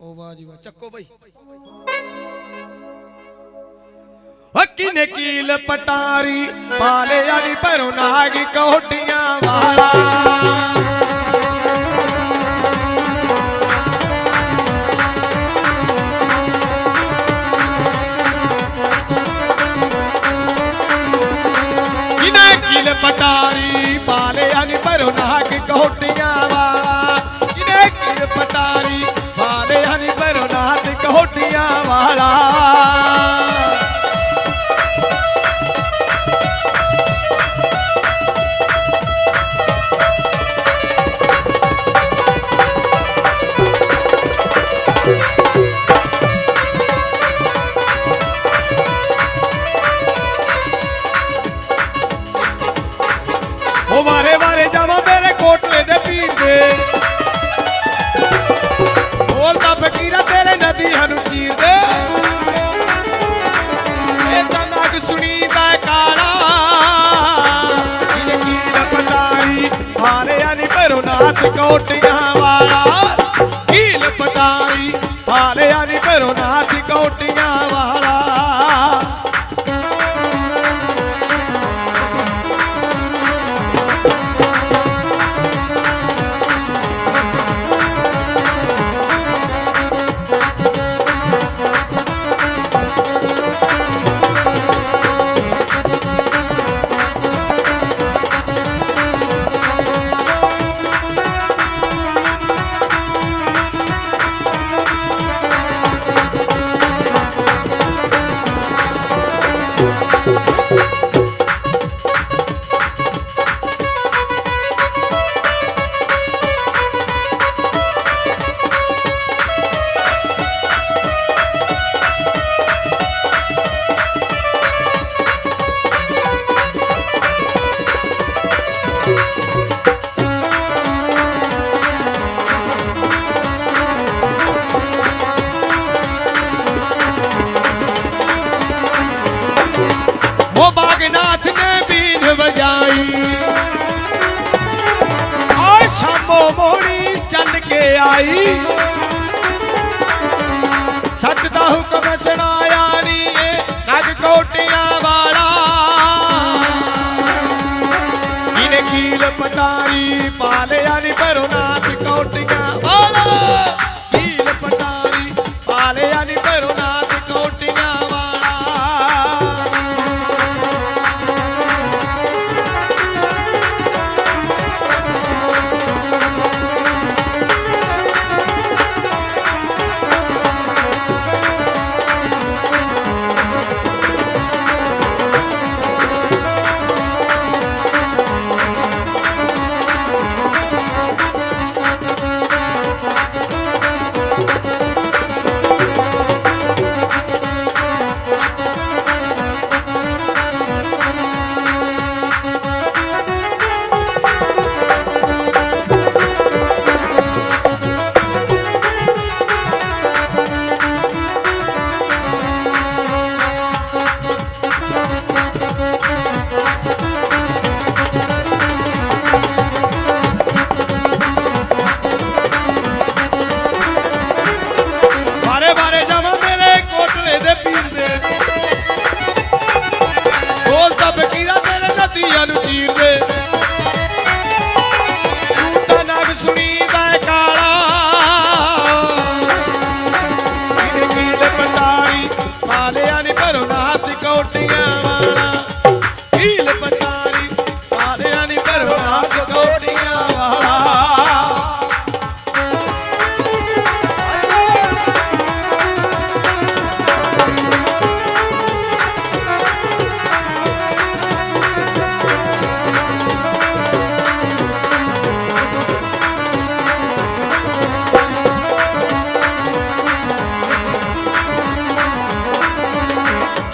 ਓ ਵਾਹ ਜੀ ਵਾਹ ਚੱਕੋ ਬਈ। ਹੱਕੀ ਨੇ ਕੀਲ ਪਟਾਰੀ, ਪਾਲੇ ਵਾਲੀ ਭਰੋ ਨਾਗ ਕੋਟੀਆਂ ਵਾਲਾ। ਕਿਨੇ ਕੀਲ ਪਟਾਰੀ, ਪਾਲੇ ਵਾਲੀ ਭਰੋ ਨਾਗ ਕੋਟੀਆਂ ਵਾਲਾ। ਕਿਨੇ ਕੀਲ ਪਟਾਰੀ ਕੋਟੀਆਂ ਹਾਰਿਆ ਕੋਟੀਆਂ ਵਾਲਾ। ਕੀਲ ਪਟਾਰੀ ਹਾਰਿਆ ਨਹੀਂ ਭਰੋ ਉਹ ਬਾਗਨਾਥ ਨੇ ਬੀਨ ਵਜਾਈ। ਆ ਸ਼ਾਮੋ ਮੋਣੀ ਚੱਲ ਕੇ ਆਈ। ਸੱਚ ਦਾ ਹੁਕਮ ਸੁਣਾਇਆ ਨੀ ਏ ਨਗ ਕੋਟੀਆਂ ਵਾਲਾ। ਇਹਨੇ ਕੀਲ ਪਟਾਰੀ ਪਾਲਿਆ ਨੀ ਭਰੋ ਨਾਥ ਕੋਟੀਆਂ আলু তীর রে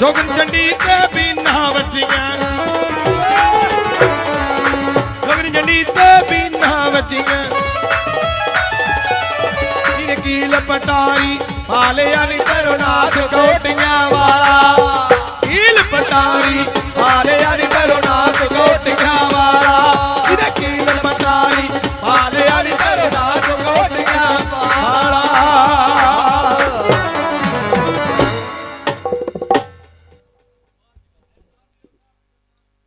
ਜੋਗਨ ਚੰਡੀ ਤੇ ਬੀਨਾ ਵੱਜੀਆਂ। ਜੋਗਨ ਚੰਡੀ ਤੇ ਬੀਨਾ ਵੱਜੀਆਂ। ਇਹਨੇ ਕੀਲ ਪਟਾਰੀ ਹਾਲਿਆ ਨੀ ਕਰੋਨਾਥ ਕੋਟੀਆਂ ਵਾਲਾ